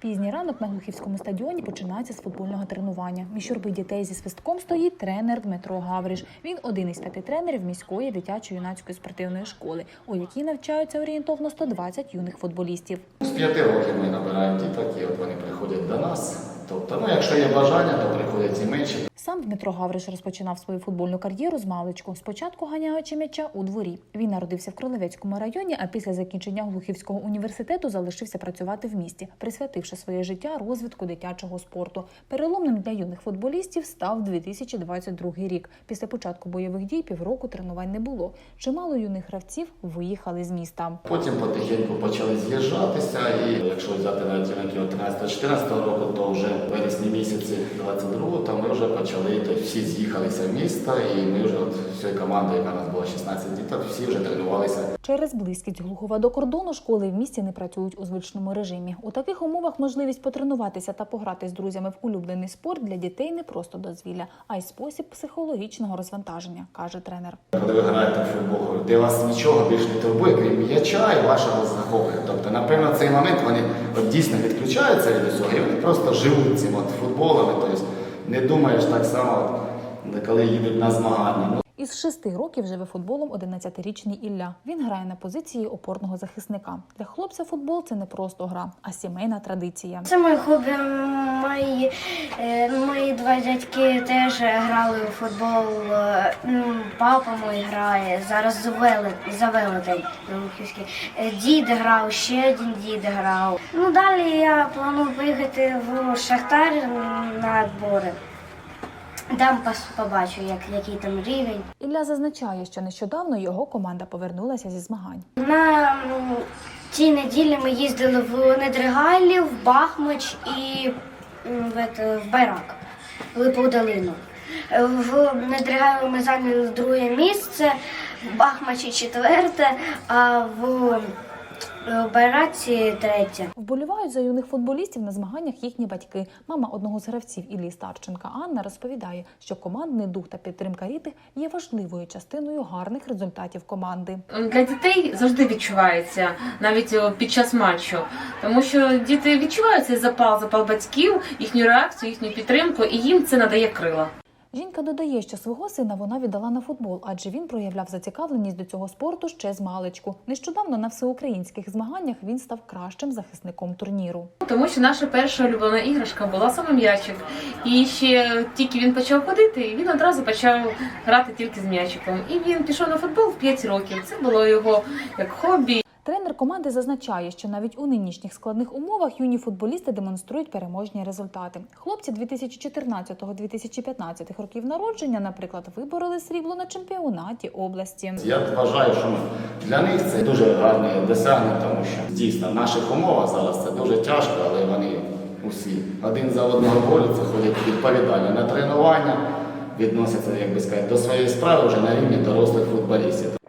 Пізній ранок на Глухівському стадіоні починається з футбольного тренування. Між юрби дітей зі свистком стоїть тренер Дмитро Гавриш. Він один із п'яти тренерів міської дитячо-юнацької спортивної школи, у якій навчаються орієнтовно 120 юних футболістів. З п'яти років ми набираємо діток, і от вони приходять до нас. Тобто, ну, якщо є бажання, то приходять і менші. Сам Дмитро Гавриш розпочинав свою футбольну кар'єру з маличку. Спочатку ганяючи м'яча у дворі. Він народився в Кролевецькому районі, а після закінчення Глухівського університету залишився працювати в місті, присвятивши своє життя розвитку дитячого спорту. Переломним для юних футболістів став 2022 рік. Після початку бойових дій півроку тренувань не було. Чимало юних гравців виїхали з міста. Потім потихеньку почали з'їжджатися, і якщо взяти навіть юнаків 13-14 року, то вже вересні місяці 22-го, то ми вже почали, то всі з'їхалися в місто, і ми вже от всією командою, яка у нас була 16 діток, всі вже тренувалися Через близькість Глухова до кордону школи в місті не працюють у звичному режимі. У таких умовах можливість потренуватися та пограти з друзями в улюблений спорт для дітей не просто дозвілля, а й спосіб психологічного розвантаження, каже тренер. Коли ви граєте в футбол, де вас нічого більш не турбує, крім м'яча і вашого захоплення. Тобто, напевно, в цей момент вони от дійсно відключаються від усього, і вони просто живуть цим от футболом. Тобто не думаєш так само, коли їдуть на змагання. Ну, Із шести років живе футболом 11-річний Ілля. Він грає на позиції опорного захисника. Для хлопця футбол це не просто гра, а сімейна традиція. Це моє хобі. Мої, е, мої два дядьки теж грали у футбол. Е, Папа мій грає. Зараз завели, завелетень Луківський. Е, Дід грав, ще один дід грав. Ну далі я планую поїхати в Шахтар на відбори. Там побачу, як, який там рівень. Ілля зазначає, що нещодавно його команда повернулася зі змагань. На цій неділі ми їздили в Недригайлів, в Бахмач і в, это, в Байрак, в Липовдалину. Е, В Недригайло ми зайняли друге місце, в Бахмачі четверте, а в, е, в Байраці третє. Вболівають за юних футболістів на змаганнях їхні батьки. Мама одного з гравців Іллі Старченка Анна розповідає, що командний дух та підтримка рідних є важливою частиною гарних результатів команди. для дітей завжди відчувається навіть е, під час матчу, тому що діти відчувають цей запал, запал батьків, їхню реакцію, їхню підтримку, і їм це надає крила. Жінка додає, що свого сина вона віддала на футбол, адже він проявляв зацікавленість до цього спорту ще з маличку. Нещодавно на всеукраїнських змаганнях він став кращим захисником турніру. Тому що наша перша улюблена іграшка була саме м'ячик. І ще тільки він почав ходити, він одразу почав грати тільки з м'ячиком. І він пішов на футбол в 5 років. Це було його як хобі. Тренер команди зазначає, що навіть у нинішніх складних умовах юні футболісти демонструють переможні результати. Хлопці 2014-2015 років народження, наприклад, вибороли срібло на чемпіонаті області. Я вважаю, що для них це дуже гарне досягнення, тому що дійсно в наших умовах зараз це дуже тяжко, але вони усі один за одного борються, ходять відповідально на тренування, відносяться, як би сказати, до своєї справи вже на рівні дорослих футболістів.